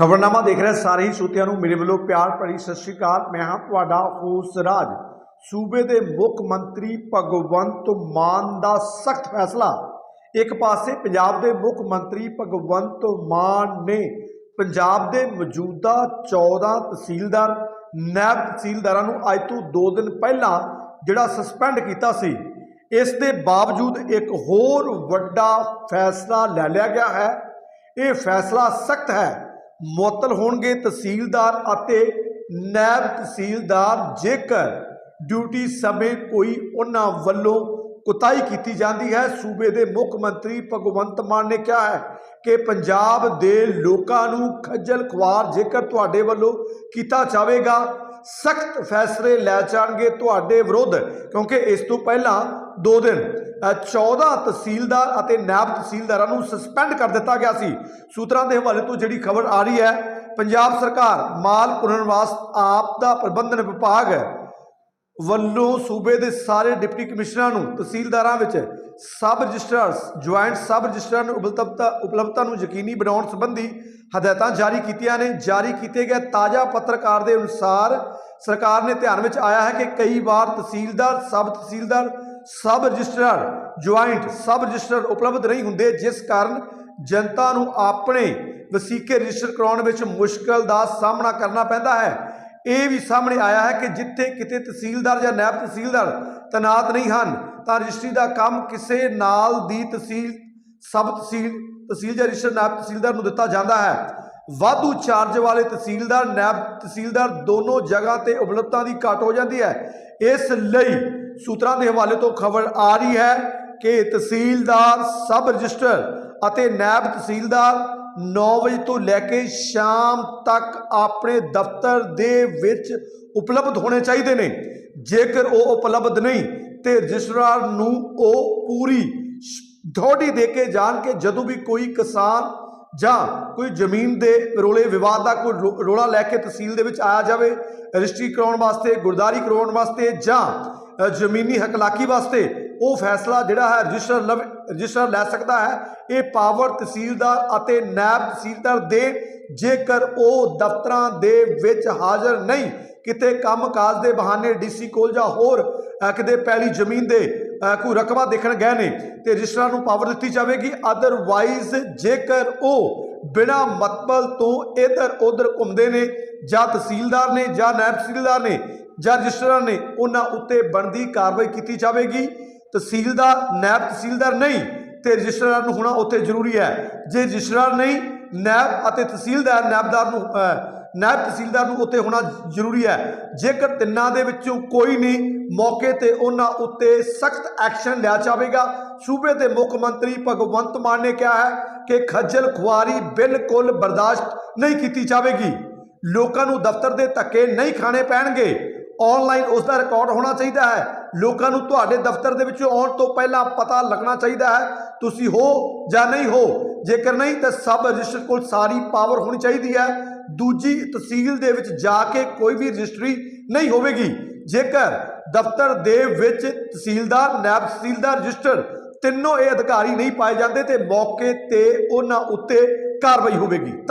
ਖਬਰਨਾਮਾ ਦੇਖ ਰਹੇ ਸਾਰੇ ਹੀ ਸਰੋਤਿਆਂ ਨੂੰ ਮੇਰੇ ਵੱਲੋਂ ਪਿਆਰ ਭਰੀ ਸਤਿ ਸ਼੍ਰੀ ਅਕਾਲ। ਮੈਂ ਹਾਂ ਤੁਹਾਡਾ ਹੋਸ ਰਾਜ ਸੂਬੇ ਦੇ ਮੁੱਖ ਮੰਤਰੀ ਭਗਵੰਤ ਮਾਨ ਦਾ ਸਖਤ ਫੈਸਲਾ। ਇੱਕ ਪਾਸੇ ਪੰਜਾਬ ਦੇ ਮੁੱਖ ਮੰਤਰੀ ਭਗਵੰਤ ਮਾਨ ਨੇ ਪੰਜਾਬ ਦੇ ਮੌਜੂਦਾ 14 ਤਹਿਸੀਲਦਾਰ, ਨੈਬ ਤਹਿਸੀਲਦਾਰਾਂ ਨੂੰ ਅੱਜ ਤੋਂ 2 ਦਿਨ ਪਹਿਲਾਂ ਜਿਹੜਾ ਸਸਪੈਂਡ ਕੀਤਾ ਸੀ, ਇਸ ਦੇ ਬਾਵਜੂਦ ਇੱਕ ਹੋਰ ਵੱਡਾ ਫੈਸਲਾ ਲੈ ਲਿਆ ਗਿਆ ਹੈ। ਇਹ ਫੈਸਲਾ ਸਖਤ ਹੈ। ਮੁਅੱਤਲ ਹੋਣਗੇ ਤਹਿਸੀਲਦਾਰ ਅਤੇ ਨੈਬ ਤਹਿਸੀਲਦਾਰ। ਜੇਕਰ ਡਿਊਟੀ ਸਮੇਂ ਕੋਈ ਉਹਨਾਂ ਵੱਲੋਂ ਕੁਤਾਹੀ ਕੀਤੀ ਜਾਂਦੀ ਹੈ, ਸੂਬੇ ਦੇ ਮੁੱਖ ਮੰਤਰੀ ਭਗਵੰਤ ਮਾਨ ਨੇ ਕਿਹਾ ਹੈ ਕਿ ਪੰਜਾਬ ਦੇ ਲੋਕਾਂ ਨੂੰ ਖੱਜਲ ਖੁਆਰ ਜੇਕਰ ਤੁਹਾਡੇ ਵੱਲੋਂ ਕੀਤਾ ਜਾਵੇਗਾ ਸਖਤ ਫੈਸਲੇ ਲੈ ਜਾਣਗੇ ਤੁਹਾਡੇ ਵਿਰੁੱਧ ਕਿਉਂਕਿ ਇਸ ਤੋਂ ਪਹਿਲਾਂ 2 ਦਿਨ ਅ, 14 ਤਹਿਸੀਲਦਾਰ ਅਤੇ ਨਾਇਬ ਤਹਿਸੀਲਦਾਰਾਂ ਨੂੰ ਸਸਪੈਂਡ ਕਰ ਦਿੱਤਾ ਗਿਆ ਸੀ। ਸੂਤਰਾਂ ਦੇ ਹਵਾਲੇ ਤੋਂ ਜਿਹੜੀ ਖਬਰ ਆ ਰਹੀ ਹੈ ਪੰਜਾਬ ਸਰਕਾਰ ਮਾਲ ਪੁਨਰਵਾਸ ਆਪਦਾ ਪ੍ਰਬੰਧਨ ਵਿਭਾਗ ਵੱਲੋਂ ਸੂਬੇ ਦੇ ਸਾਰੇ ਡਿਪਟੀ ਕਮਿਸ਼ਨਰਾਂ ਨੂੰ, ਤਹਿਸੀਲਦਾਰਾਂ ਵਿੱਚ ਸਬ ਰਜਿਸਟਰਾਰਸ, ਜੁਆਇੰਟ ਸਬ ਰਜਿਸਟਰਾਂ ਨੂੰ ਉਪਲਬਧਤਾ ਉਪਲਬਧਤਾ ਨੂੰ ਯਕੀਨੀ ਬਣਾਉਣ ਸੰਬੰਧੀ ਹਦਾਇਤਾਂ ਜਾਰੀ ਕੀਤੀਆਂ ਨੇ। ਜਾਰੀ ਕੀਤੇ ਗਏ ਤਾਜ਼ਾ ਪੱਤਰਕਾਰ ਦੇ ਅਨੁਸਾਰ ਸਰਕਾਰ ਨੇ ਧਿਆਨ ਵਿੱਚ ਆਇਆ ਹੈ ਕਿ ਕਈ ਵਾਰ ਤਹਿਸੀਲਦਾਰ, ਸਬ ਤਹਿਸੀਲਦਾਰ, sub registrar, joint sub register ਉਪਲਬਧ ਨਹੀਂ ਹੁੰਦੇ, ਜਿਸ ਕਾਰਨ ਜਨਤਾ ਨੂੰ ਆਪਣੇ ਵਸੀਕੇ ਰਜਿਸਟਰ ਕਰਾਉਣ ਵਿੱਚ ਮੁਸ਼ਕਲ ਦਾ ਸਾਹਮਣਾ ਕਰਨਾ ਪੈਂਦਾ ਹੈ। ਇਹ ਵੀ ਸਾਹਮਣੇ ਆਇਆ ਹੈ ਕਿ ਜਿੱਥੇ ਕਿਤੇ ਤਹਿਸੀਲਦਾਰ ਜਾਂ ਨਾਇਬ ਤਹਿਸੀਲਦਾਰ ਤਨਾਤ ਨਹੀਂ ਹਨ, ਤਾਂ ਰਜਿਸਟਰੀ ਦਾ ਕੰਮ ਕਿਸੇ ਨਾਲ ਦੀ ਤਹਿਸੀਲ, ਸਬ ਤਹਿਸੀਲ ਤਹਿਸੀਲ ਜਾਂ ਰਜਿਸਟਰ ਨਾਇਬ ਤਹਿਸੀਲਦਾਰ ਨੂੰ ਦਿੱਤਾ ਜਾਂਦਾ ਹੈ। ਵਾਧੂ ਚਾਰਜ ਵਾਲੇ ਤਹਿਸੀਲਦਾਰ, ਨਾਇਬ ਤਹਿਸੀਲਦਾਰ ਦੋਨੋਂ ਜਗ੍ਹਾ ਤੇ ਉਪਲਬਧਤਾ ਦੀ ਘਾਟ ਹੋ ਜਾਂਦੀ ਹੈ। ਇਸ ਲਈ ਸੂਤਰਾਂ ਦੇ ਹਵਾਲੇ ਤੋਂ ਖਬਰ ਆ ਰਹੀ ਹੈ ਕਿ ਤਹਿਸੀਲਦਾਰ, ਸਬ ਰਜਿਸਟਰ ਅਤੇ ਨਾਇਬ ਤਹਿਸੀਲਦਾਰ 9 ਵਜੇ ਤੋਂ ਲੈ ਕੇ ਸ਼ਾਮ ਤੱਕ ਆਪਣੇ ਦਫ਼ਤਰ ਦੇ ਵਿੱਚ ਉਪਲਬਧ ਹੋਣੇ ਚਾਹੀਦੇ ਨੇ। ਜੇਕਰ ਉਹ ਉਪਲਬਧ ਨਹੀਂ, ਤੇ ਰਜਿਸਟਰਾਰ ਨੂੰ ਉਹ ਪੂਰੀ ਥੋੜੀ ਦੇ ਕੇ ਜਾਣ ਕੇ ਜਦੋਂ ਵੀ ਕੋਈ ਕਿਸਾਨ ਜਾਂ ਕੋਈ ਜ਼ਮੀਨ ਦੇ ਰੋਲੇ ਵਿਵਾਦ ਦਾ ਕੋਈ ਰੋ- ਰੋਲਾ ਲੈ ਕੇ ਤਹਿਸੀਲ ਦੇ ਵਿੱਚ ਆਇਆ ਜਾਵੇ, ਰਜਿਸਟਰੀ ਕਰਾਉਣ ਵਾਸਤੇ, ਗੁਰਦਾਰੀ ਕਰਾਉਣ ਵਾਸਤੇ ਜਾਂ ਜ਼ਮੀਨੀ ਹਕਲਾਕੀ ਵਾਸਤੇ ਉਹ ਫੈਸਲਾ ਜਿਹੜਾ ਹੈ ਰਜਿਸਟਰ ਲਵ ਰਜਿਸਟਰ ਲੈ ਸਕਦਾ ਹੈ। ਇਹ ਪਾਵਰ ਤਹਿਸੀਲਦਾਰ ਅਤੇ ਨਾਇਬ ਤਹਿਸੀਲਦਾਰ ਦੇ ਜੇਕਰ ਉਹ ਦਫ਼ਤਰਾਂ ਦੇ ਵਿੱਚ ਹਾਜ਼ਰ ਨਹੀਂ, ਕਿਤੇ ਕੰਮਕਾਜ ਦੇ ਬਹਾਨੇ ਡੀਸੀ ਕੋਲ ਜਾਂ ਹੋਰ ਕਿਤੇ ਪੈਲੀ ਜ਼ਮੀਨ ਦੇ ਕੋਈ ਰਕਬਾ ਦੇਖਣ ਗਏ ਨੇ, ਤੇ ਰਜਿਸਟਰਾਂ ਨੂੰ ਪਾਵਰ ਦਿੱਤੀ ਜਾਵੇਗੀ। ਅਦਰਵਾਈਜ਼ ਜੇਕਰ ਉਹ ਬਿਨਾ ਮਤਬਲ ਤੋਂ ਇਧਰ ਉਧਰ ਘੁੰਮਦੇ ਨੇ, ਜਾਂ ਤਹਿਸੀਲਦਾਰ ਨੇ ਜਾਂ ਨਾਇਬ ਤਹਿਸੀਲਦਾਰ ਨੇ ਜਾਂ ਰਜਿਸਟਰਾਂ ਨੇ, ਉਹਨਾਂ ਉੱਤੇ ਬਣਦੀ ਕਾਰਵਾਈ ਕੀਤੀ ਜਾਵੇਗੀ। ਤਹਿਸੀਲਦਾਰ ਨਾਇਬ ਤਹਿਸੀਲਦਾਰ ਨਹੀਂ ਤੇ ਰਜਿਸਟਰਾਰ ਨੂੰ ਹੋਣਾ ਉੱਥੇ ਜ਼ਰੂਰੀ ਹੈ। ਜੇ ਰਜਿਸਟਰਾਰ ਨਹੀਂ ਨਾਇਬ ਅਤੇ ਤਹਿਸੀਲਦਾਰ ਨਾਇਬਦਾਰ ਨੂੰ ਅ, ਨਾਇਬ ਤਹਿਸੀਲਦਾਰ ਨੂੰ ਉੱਤੇ ਹੋਣਾ ਜ਼ਰੂਰੀ ਹੈ। ਜੇਕਰ ਤਿੰਨਾਂ ਦੇ ਵਿੱਚੋਂ ਕੋਈ ਨਹੀਂ ਮੌਕੇ ਤੇ ਉਹਨਾਂ ਉੱਤੇ ਸਖਤ ਐਕਸ਼ਨ ਲਿਆ ਜਾਵੇਗਾ ਸੂਬੇ ਦੇ ਮੁੱਖ ਮੰਤਰੀ ਭਗਵੰਤ ਮਾਨ ਨੇ ਕਿਹਾ ਹੈ ਕਿ ਖੱਜਲ ਖੁਆਰੀ ਬਿਲਕੁਲ ਬਰਦਾਸ਼ਤ ਨਹੀਂ ਕੀਤੀ ਜਾਵੇਗੀ। ਲੋਕਾਂ ਨੂੰ ਦਫ਼ਤਰ ਦੇ ਧੱਕੇ ਨਹੀਂ ਖਾਣੇ ਪੈਣਗੇ। ਆਨਲਾਈਨ ਉਸ ਦਾ ਰਿਕਾਰਡ ਹੋਣਾ ਚਾਹੀਦਾ ਹੈ। ਲੋਕਾਂ ਨੂੰ ਤੁਹਾਡੇ ਦਫ਼ਤਰ ਦੇ ਵਿੱਚ ਆਉਣ ਤੋਂ ਪਹਿਲਾਂ ਪਤਾ ਲੱਗਣਾ ਚਾਹੀਦਾ ਹੈ, ਤੁਸੀਂ ਹੋ ਜਾਂ ਨਹੀਂ ਹੋ। ਜੇਕਰ ਨਹੀਂ, ਤਾਂ ਸਬ ਰਜਿਸਟਰ ਕੋਲ ਸਾਰੀ ਪਾਵਰ ਹੋਣੀ ਚਾਹੀਦੀ ਹੈ। ਦੂਜੀ ਤਹਿਸੀਲ ਦੇ ਵਿੱਚ ਜਾ ਕੇ ਕੋਈ ਵੀ ਰਜਿਸਟਰੀ ਨਹੀਂ ਹੋਵੇਗੀ। ਜੇਕਰ ਦਫ਼ਤਰ ਦੇ ਵਿੱਚ ਤਹਿਸੀਲਦਾਰ, ਨਾਇਬ ਤਹਿਸੀਲਦਾਰ, ਰਜਿਸਟਰ ਤਿੰਨੋਂ ਇਹ ਅਧਿਕਾਰੀ ਨਹੀਂ ਪਾਏ ਜਾਂਦੇ, ਤੇ ਮੌਕੇ ਤੇ ਉਹਨਾਂ ਉੱਤੇ ਕਾਰਵਾਈ ਹੋਵੇਗੀ।